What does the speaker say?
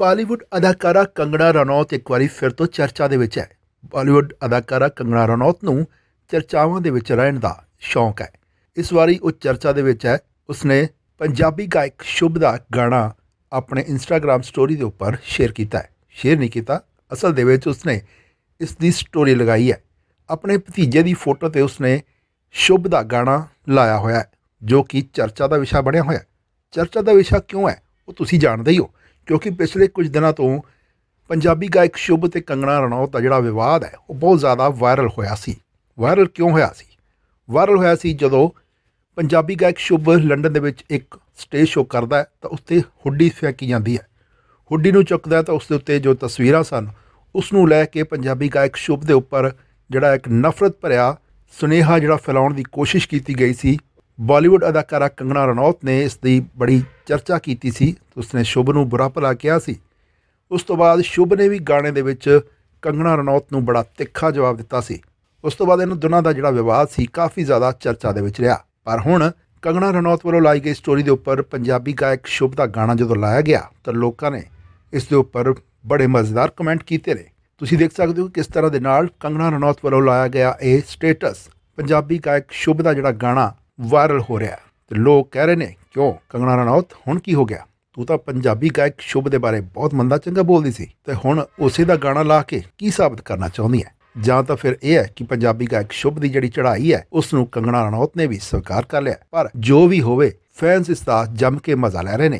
ਬਾਲੀਵੁੱਡ ਅਦਾਕਾਰਾ ਕੰਗਣਾ ਰਣੌਤ ਇੱਕ ਵਾਰੀ ਫਿਰ ਤੋਂ ਚਰਚਾ ਦੇ ਵਿੱਚ ਹੈ। ਬਾਲੀਵੁੱਡ ਅਦਾਕਾਰਾ ਕੰਗਣਾ ਰਣੌਤ ਨੂੰ ਚਰਚਾਵਾਂ ਦੇ ਵਿੱਚ ਰਹਿਣ ਦਾ ਸ਼ੌਂਕ ਹੈ। ਇਸ ਵਾਰੀ ਉਹ ਚਰਚਾ ਦੇ ਵਿੱਚ ਹੈ। ਉਸਨੇ ਪੰਜਾਬੀ ਗਾਇਕ ਸ਼ੁਭ ਦਾ ਗਾਣਾ ਆਪਣੇ ਇੰਸਟਾਗ੍ਰam ਸਟੋਰੀ ਦੇ ਉੱਪਰ ਸ਼ੇਅਰ ਕੀਤਾ ਹੈ। ਸ਼ੇਅਰ ਨਹੀਂ ਕੀਤਾ, ਅਸਲ ਦੇ ਵਿੱਚ ਉਸਨੇ ਇਸ ਦੀ ਸਟੋਰੀ ਲਗਾਈ ਹੈ। ਆਪਣੇ ਭਤੀਜੇ ਦੀ ਫੋਟੋ ਤੇ ਉਸਨੇ ਸ਼ੁਭ ਦਾ ਗਾਣਾ ਲਾਇਆ ਹੋਇਆ ਹੈ, ਜੋ ਕਿ ਚਰਚਾ ਦਾ ਵਿਸ਼ਾ ਬਣਿਆ ਹੋਇਆ ਚਰਚਾ ਦਾ ਵਿਸ਼ਾ ਕਿਉਂ ਹੈ, ਉਹ ਤੁਸੀਂ ਜਾਣਦੇ ਹੀ ਹੋ। ਕਿਉਂਕਿ ਪਿਛਲੇ ਕੁਝ ਦਿਨਾਂ ਤੋਂ ਪੰਜਾਬੀ ਗਾਇਕ ਸ਼ੁਭ ਤੇ ਕੰਗਣਾ ਰਣੌਤ ਦਾ ਜਿਹੜਾ ਵਿਵਾਦ ਹੈ, ਉਹ ਬਹੁਤ ਜ਼ਿਆਦਾ ਵਾਇਰਲ ਹੋਇਆ ਸੀ। ਵਾਇਰਲ ਕਿਉਂ ਹੋਇਆ ਸੀ? ਵਾਇਰਲ ਹੋਇਆ ਸੀ ਜਦੋਂ ਪੰਜਾਬੀ ਗਾਇਕ ਸ਼ੁਭ ਲੰਡਨ ਦੇ ਵਿੱਚ ਇੱਕ ਸਟੇਜ ਸ਼ੋਅ ਕਰਦਾ ਹੈ, ਤਾਂ ਉਸ ਹੁੱਡੀ ਫੈਂਕੀ ਜਾਂਦੀ ਹੈ। ਹੁੱਡੀ ਨੂੰ ਚੁੱਕਦਾ ਤਾਂ ਉਸ ਦੇ ਉੱਤੇ ਜੋ ਤਸਵੀਰਾਂ ਸਨ, ਉਸ ਨੂੰ ਲੈ ਕੇ ਪੰਜਾਬੀ ਗਾਇਕ ਸ਼ੁਭ ਦੇ ਉੱਪਰ ਜਿਹੜਾ ਇੱਕ ਨਫ਼ਰਤ ਭਰਿਆ ਸੁਨੇਹਾ ਜਿਹੜਾ ਫੈਲਾਉਣ ਦੀ ਕੋਸ਼ਿਸ਼ ਕੀਤੀ ਗਈ ਸੀ ਬਾਲੀਵੁੱਡ ਅਦਾਕਾਰਾ ਕੰਗਣਾ ਰਣੌਤ ਨੇ ਇਸ ਦੀ ਬੜੀ ਚਰਚਾ ਕੀਤੀ ਸੀ। ਉਸਨੇ ਸ਼ੁਭ ਨੂੰ ਬੁਰਾ ਭਲਾ ਕਿਹਾ ਸੀ। ਉਸ ਤੋਂ ਬਾਅਦ ਸ਼ੁਭ ਨੇ ਵੀ ਗਾਣੇ ਦੇ ਵਿੱਚ ਕੰਗਣਾ ਰਣੌਤ ਨੂੰ ਬੜਾ ਤਿੱਖਾ ਜਵਾਬ ਦਿੱਤਾ ਸੀ। ਉਸ ਤੋਂ ਬਾਅਦ ਇਹਨਾਂ ਦੋਨਾਂ ਦਾ ਜਿਹੜਾ ਵਿਵਾਦ ਸੀ, ਕਾਫੀ ਜ਼ਿਆਦਾ ਚਰਚਾ ਦੇ ਵਿੱਚ ਰਿਹਾ। ਪਰ ਹੁਣ ਕੰਗਣਾ ਰਣੌਤ ਵੱਲੋਂ ਲਾਈ ਗਈ ਸਟੋਰੀ ਦੇ ਉੱਪਰ ਪੰਜਾਬੀ ਗਾਇਕ ਸ਼ੁਭ ਦਾ ਗਾਣਾ ਜਦੋਂ ਲਾਇਆ ਗਿਆ, ਤਾਂ ਲੋਕਾਂ ਨੇ ਇਸ ਦੇ ਉੱਪਰ ਬੜੇ ਮਜ਼ੇਦਾਰ ਕਮੈਂਟ ਕੀਤੇ ਨੇ। ਤੁਸੀਂ ਦੇਖ ਸਕਦੇ ਹੋ ਕਿਸ ਤਰ੍ਹਾਂ ਦੇ ਨਾਲ ਕੰਗਣਾ ਰਣੌਤ ਵੱਲੋਂ ਲਾਇਆ ਗਿਆ ਇਹ ਸਟੇਟਸ। ਪੰਜਾਬੀ ਗਾਇਕ ਸ਼ੁਭ ਦਾ ਜਿਹੜਾ ਗਾਣਾ ਵਾਇਰਲ ਹੋ ਰਿਹਾ ਹੈ। ਤੇ ਲੋਕ ਕਹਿ ਰਹੇ ਨੇ, ਕਿਉਂ? ਕੰਗਣਾ ਰਣੌਤ, ਹੁਣ ਕੀ ਹੋ ਗਿਆ? ਤੂੰ ਤਾਂ ਪੰਜਾਬੀ ਗਾਇਕ ਸ਼ੁਭ ਦੇ ਬਾਰੇ ਬਹੁਤ ਮੰਦਾ ਚੰਗਾ ਬੋਲਦੀ ਸੀ। ਤੇ ਹੁਣ ਉਸੇ ਦਾ ਗਾਣਾ ਲਾ ਕੇ ਕੀ ਸਾਬਤ ਕਰਨਾ ਚਾਹੁੰਦੀ ਹੈ? ਜਾਂ ਤਾਂ ਫਿਰ ਇਹ ਹੈ ਕਿ ਪੰਜਾਬੀ ਗਾਇਕ ਸ਼ੁਭ ਦੀ ਜਿਹੜੀ ਚੜ੍ਹਾਈ ਹੈ ਉਸ ਨੂੰ ਕੰਗਣਾ ਰਣੌਤ ਨੇ ਵੀ ਸਵੀਕਾਰ ਕਰ ਲਿਆ ਪਰ ਜੋ ਵੀ ਹੋਵੇ ਫੈਨਸ ਇਸ ਦਾ ਜੰਮ ਕੇ ਮਜ਼ਾ ਲੈ ਰਹੇ ਨੇ।